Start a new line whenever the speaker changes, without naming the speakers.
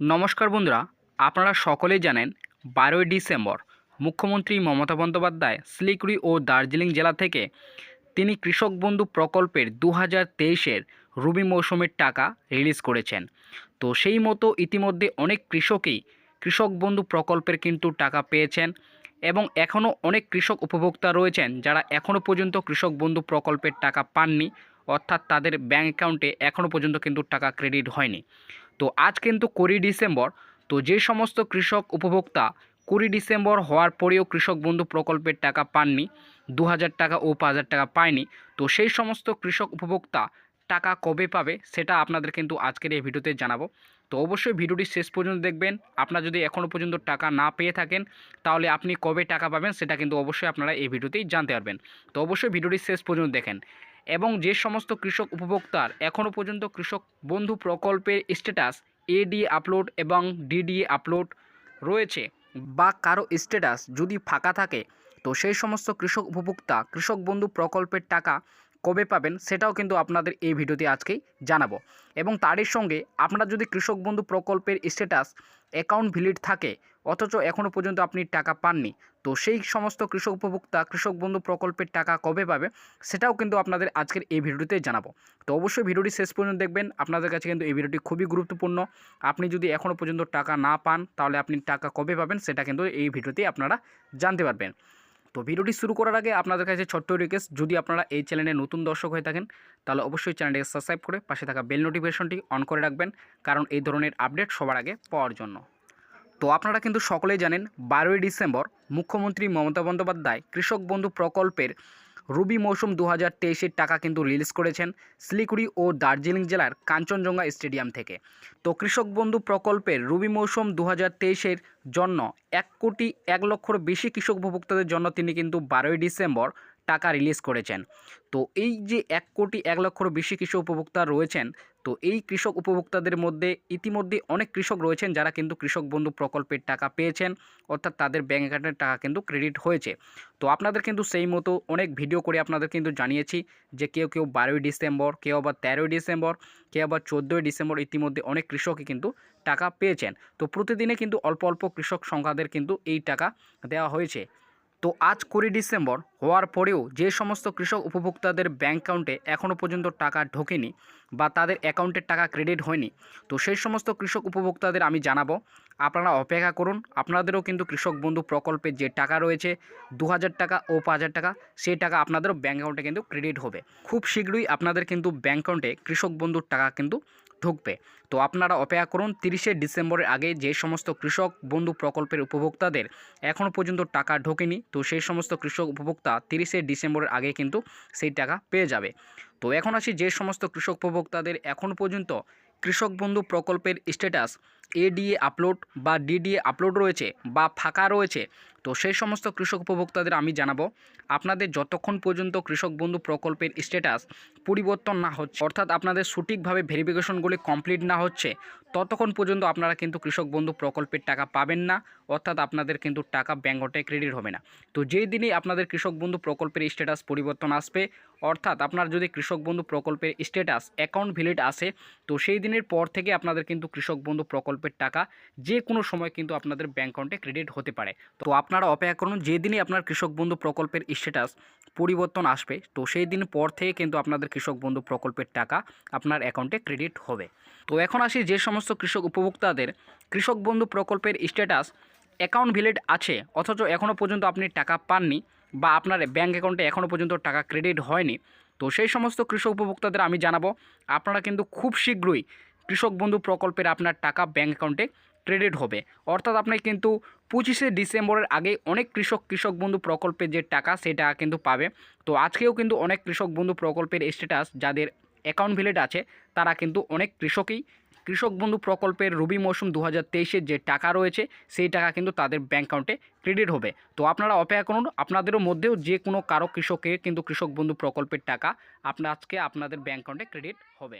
নমস্কার বন্ধুরা, আপনারা সকলেই জানেন বারোই ডিসেম্বর মুখ্যমন্ত্রী মমতা বন্দ্যোপাধ্যায় শিলিগুড়ি ও দার্জিলিং জেলা থেকে তিনি কৃষক বন্ধু প্রকল্পের দু হাজার তেইশের রবি মৌসুমের টাকা রিলিজ করেছেন। তো সেই মতো ইতিমধ্যে অনেক কৃষকই কৃষক বন্ধু প্রকল্পের কিন্তু টাকা পেয়েছেন এবং এখনও অনেক কৃষক উপভোক্তা রয়েছেন যারা এখনও পর্যন্ত কৃষক বন্ধু প্রকল্পের টাকা পাননি, অর্থাৎ তাদের ব্যাঙ্ক অ্যাকাউন্টে এখনও পর্যন্ত কিন্তু টাকা ক্রেডিট হয়নি। তো আজ কিন্তু কুড়ি ডিসেম্বর। তো যে সমস্ত কৃষক উপভোক্তা কুড়ি ডিসেম্বর হওয়ার পরেও কৃষক বন্ধু প্রকল্পের টাকা পাননি, দু হাজার টাকা ও পাঁচ হাজার টাকা পায়নি, তো সেই সমস্ত কৃষক উপভোক্তা টাকা কবে পাবে সেটা আপনাদের কিন্তু আজকের এই ভিডিওতে জানাব। তো অবশ্যই ভিডিওটি শেষ পর্যন্ত দেখবেন। আপনার যদি এখনও পর্যন্ত টাকা না পেয়ে থাকেন, তাহলে আপনি কবে টাকা পাবেন সেটা কিন্তু অবশ্যই আপনারা এই ভিডিওতেই জানতে পারবেন। তো অবশ্যই ভিডিওটি শেষ পর্যন্ত দেখেন। এবং যে সমস্ত কৃষক উপভোক্তার এখনও পর্যন্ত কৃষক বন্ধু প্রকল্পের স্ট্যাটাস এডি আপলোড এবং ডিডি আপলোড রয়েছে বা কারও স্ট্যাটাস যদি ফাঁকা থাকে, তো সেই সমস্ত কৃষক উপভোক্তা, কৃষক বন্ধু প্রকল্পের টাকা কবে পাবেন সেটাও কিন্তু আপনাদের এই ভিডিওতে আজকেই জানাব। এবং তারই সঙ্গে আপনারা যদি কৃষক বন্ধু প্রকল্পের স্ট্যাটাস অ্যাকাউন্ট ভ্যালিড থাকে, অথচ এখনও পর্যন্ত আপনি টাকা পাননি, তো সেই সমস্ত কৃষক উপভোক্তা, কৃষক বন্ধু প্রকল্পের টাকা কবে পাবে সেটাও কিন্তু আপনাদের আজকের এই ভিডিওতে জানাব। তো অবশ্যই ভিডিওটি শেষ পর্যন্ত দেখবেন, আপনাদের কাছে কিন্তু এই ভিডিওটি খুবই গুরুত্বপূর্ণ। আপনি যদি এখনও পর্যন্ত টাকা না পান, তাহলে আপনি টাকা কবে পাবেন সেটা কিন্তু এই ভিডিওতেই আপনারা জানতে পারবেন। তো ভিডিওটি শুরু করার আগে আপনাদের কাছে ছোট্ট রিকোয়েস্ট যদি আপনারা এই চ্যানেলে নতুন দর্শক হয়ে থাকেন, তাহলে অবশ্যই চ্যানেলটিকে সাবস্ক্রাইব করে পাশে থাকা বেল নোটিফিকেশনটি অন করে রাখবেন, কারণ এই ধরনের আপডেট সবার আগে পাওয়ার জন্য। তো আপনারা কিন্তু সকলেই জানেন, বারোই ডিসেম্বর মুখ্যমন্ত্রী মমতা বন্দ্যোপাধ্যায় কৃষক বন্ধু প্রকল্পের রবি মৌসুম দু হাজার টাকা কিন্তু রিলিজ করেছেন শিলিগুড়ি ও দার্জিলিং জেলার কাঞ্চনজঙ্ঘা স্টেডিয়াম থেকে। তো কৃষক বন্ধু প্রকল্পের রবি মৌসুম দু হাজার জন্য এক কোটি এক লক্ষর বেশি কৃষক উপভোক্তাদের জন্য তিনি কিন্তু বারোই ডিসেম্বর টাকা রিলিজ করেছেন। তো এই যে এক কোটি এক লক্ষর বেশি কৃষক উপভোক্তা রয়েছেন, তো এই কৃষক উপভোক্তাদের মধ্যে ইতিমধ্যে অনেক কৃষক রয়েছেন যারা কিন্তু কৃষক বন্ধু প্রকল্পের টাকা পেয়েছেন, অর্থাৎ তাদের ব্যাঙ্ক অ্যাকাউন্টের টাকা কিন্তু ক্রেডিট হয়েছে। তো আপনাদের কিন্তু সেই মতো অনেক ভিডিও করে আপনাদের কিন্তু জানিয়েছি যে কেউ কেউ বারোই ডিসেম্বর, কেউ আবার তেরোই ডিসেম্বর, কেউ আবার চোদ্দোই ডিসেম্বর ইতিমধ্যে অনেক কৃষকই কিন্তু টাকা পেয়েছেন। তো প্রতিদিনে কিন্তু অল্প অল্প কৃষক সংখ্যাদের কিন্তু এই টাকা দেওয়া হয়েছে। তো আজ কুড়ি ডিসেম্বর হওয়ার পরেও যে সমস্ত কৃষক উপভোক্তাদের ব্যাঙ্ক অ্যাকাউন্টে এখনও পর্যন্ত টাকা ঢোকেনি বা তাদের অ্যাকাউন্টের টাকা ক্রেডিট হয়নি, তো সেই সমস্ত কৃষক উপভোক্তাদের আমি জানাব। আপনারা অপেক্ষা করুন, আপনাদেরও কিন্তু কৃষক বন্ধু প্রকল্পের যে টাকা রয়েছে দু হাজার টাকা ও পাঁচ হাজার টাকা, সেই টাকা আপনাদেরও ব্যাঙ্ক অ্যাকাউন্টে কিন্তু ক্রেডিট হবে। খুব শীঘ্রই আপনাদের কিন্তু ব্যাঙ্ক অ্যাকাউন্টে কৃষক বন্ধুর টাকা কিন্তু ঢুকবে। তো আপনারা অপেক্ষা করুন, তিরিশে ডিসেম্বরের আগে যে সমস্ত কৃষক বন্ধু প্রকল্পের উপভোক্তাদের এখনও পর্যন্ত টাকা ঢোকেনি, তো সেই সমস্ত কৃষক উপভোক্তা তিরিশে ডিসেম্বরের আগে কিন্তু সেই টাকা পেয়ে যাবে। তো এখন আসি যে সমস্ত কৃষক উপভোক্তাদের এখন পর্যন্ত কৃষক বন্ধু প্রকল্পের স্ট্যাটাস এডিএ আপলোড বা ডিডিএ আপলোড রয়েছে বা ফাঁকা রয়েছে তো সেই সমস্ত কৃষক উপভোক্তাদের আমি জানাব, আপনাদের যতক্ষণ পর্যন্ত কৃষক বন্ধু প্রকল্পের স্ট্যাটাস পরিবর্তন না হচ্ছে, অর্থাৎ আপনাদের সঠিকভাবে ভেরিফিকেশনগুলি কমপ্লিট না হচ্ছে, ততক্ষণ পর্যন্ত আপনারা কিন্তু কৃষক বন্ধু প্রকল্পের টাকা পাবেন না, অর্থাৎ আপনাদের কিন্তু টাকা ব্যাঙ্কটে ক্রেডিট হবে না। তো যেই দিনই আপনাদের কৃষক বন্ধু প্রকল্পের স্ট্যাটাস পরিবর্তন আসবে অর্থাৎ আপনার যদি কৃষক বন্ধু প্রকল্পের স্ট্যাটাস অ্যাকাউন্ট ভ্যালিড আসে তো সেই দিনের পর থেকে আপনাদের কিন্তু কৃষক বন্ধু প্রকল্পের টাকা যে কোনো সময় কিন্তু আপনাদের ব্যাঙ্ক অ্যাকাউন্টে ক্রেডিট হতে পারে। তো আপনারা অপেক্ষা করুন যেদিনই আপনার কৃষক বন্ধু প্রকল্পের স্ট্যাটাস পরিবর্তন আসবে, তো সেই দিন পর থেকে কিন্তু আপনাদের কৃষক বন্ধু প্রকল্পের টাকা আপনার অ্যাকাউন্টে ক্রেডিট হবে। তো এখন আসি যে সমস্ত কৃষক উপভোক্তাদের, কৃষক বন্ধু প্রকল্পের স্ট্যাটাস অ্যাকাউন্ট ভ্যালিড আছে, অথচ এখনও পর্যন্ত আপনি টাকা পাননি বা আপনার ব্যাঙ্ক অ্যাকাউন্টে এখনও পর্যন্ত টাকা ক্রেডিট হয়নি। তো সেই সমস্ত কৃষক উপভোক্তাদের আমি জানাব, আপনারা কিন্তু খুব শীঘ্রই কৃষক বন্ধু প্রকল্পের আপনার টাকা ব্যাঙ্ক অ্যাকাউন্টে ক্রেডিট হবে। অর্থাৎ আপনি কিন্তু পঁচিশে ডিসেম্বরের আগে অনেক কৃষক কৃষক বন্ধু প্রকল্পের যে টাকা সেই টাকা কিন্তু পাবে। তো আজকেও কিন্তু অনেক কৃষক বন্ধু প্রকল্পের স্ট্যাটাস যাদের অ্যাকাউন্ট ভ্যালিড আছে, তারা কিন্তু অনেক কৃষকই কৃষক বন্ধু প্রকল্পের রবি মৌসুম দু হাজার যে টাকা রয়েছে, সেই টাকা কিন্তু তাদের ব্যাঙ্ক অ্যাকাউন্টে ক্রেডিট হবে। তো আপনারা অপেক্ষা করুন, আপনাদেরও মধ্যেও যে কোনো কারও কৃষকের কিন্তু কৃষক বন্ধু প্রকল্পের টাকা আপনার, আজকে আপনাদের ব্যাঙ্ক অ্যাকাউন্টে ক্রেডিট হবে।